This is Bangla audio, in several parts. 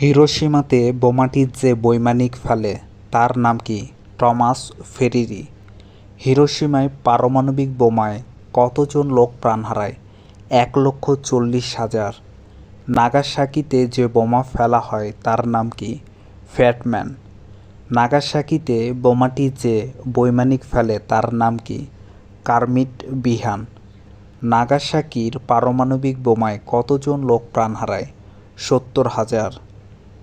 হিরোশিমাতে বোমাটি যে বৈমানিক ফেলে, তার নাম কি? টমাস ফেরিরি। হিরোশিমায় পারমাণবিক বোমায় কতজন লোক প্রাণ হারায়? এক লক্ষ চল্লিশ হাজার। নাগাসাকিতে যে বোমা ফেলা হয়, তার নাম কি? ফ্যাটম্যান। নাগাসাকিতে বোমাটি যে বৈমানিক ফেলে, তার নাম কি? কার্মিট বিহান। নাগাসাকির পারমাণবিক বোমায় কতজন লোক প্রাণ হারায়? সত্তর হাজার।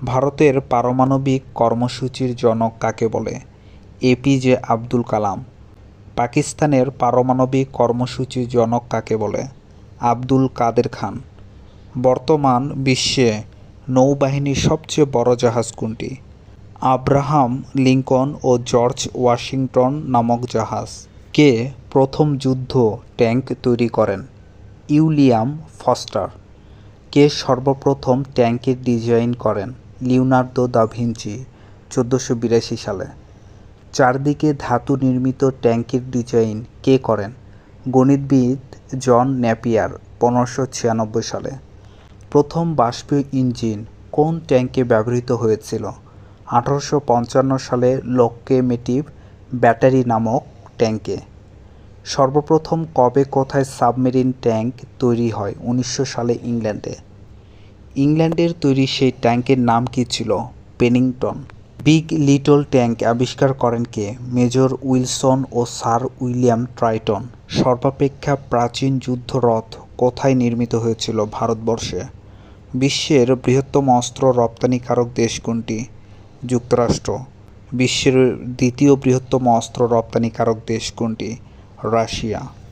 ভারতের পারমাণবিক কর্মসূচির জনক কাকে বলে? এপিজে আব্দুল কালাম। পাকিস্তানের পারমাণবিক কর্মসূচির জনক কাকে বলে? আব্দুল কাদের খান। বর্তমান বিশ্বে নৌবাহিনীর সবচেয়ে বড় জাহাজ কোনটি? আব্রাহাম লিঙ্কন ও জর্জ ওয়াশিংটন নামক জাহাজ। কে প্রথম যুদ্ধ ট্যাঙ্ক তৈরি করেন? William foster. কে সর্বপ্রথম ট্যাঙ্কের ডিজাইন করেন? লিওনার্দো দা ভিঞ্চি, চোদ্দোশো বিরাশি সালে। চারদিকে ধাতু নির্মিত ট্যাঙ্কের ডিজাইন কে করেন? গণিতবিদ জন ন্যাপিয়ার পনেরোশো ছিয়ানব্বই সালে। প্রথম বাষ্পীয় ইঞ্জিন কোন ট্যাঙ্কে ব্যবহৃত হয়েছিল? আঠারোশো পঞ্চান্ন সালে লোকোমেটিভ ব্যাটারি নামক ট্যাঙ্কে। সর্বপ্রথম কবে কোথায় সাবমেরিন ট্যাঙ্ক তৈরি হয়? উনিশশো সালে ইংল্যান্ডে। ইংল্যান্ডের তৈরি সেই ট্যাঙ্কের নাম কি ছিল? পেনিংটন। বিগ লিটল ট্যাঙ্ক আবিষ্কার করেন কে? মেজর উইলসন ও স্যার উইলিয়াম ট্রাইটন। সর্বাপেক্ষা প্রাচীন যুদ্ধরথ কোথায় নির্মিত হয়েছিল ভারতবর্ষে? বিশ্বের বৃহত্তম অস্ত্র রপ্তানিকারক দেশ কোনটি? যুক্তরাষ্ট্র। বিশ্বের দ্বিতীয় বৃহত্তম অস্ত্র রপ্তানিকারক দেশ কোনটি? রাশিয়া।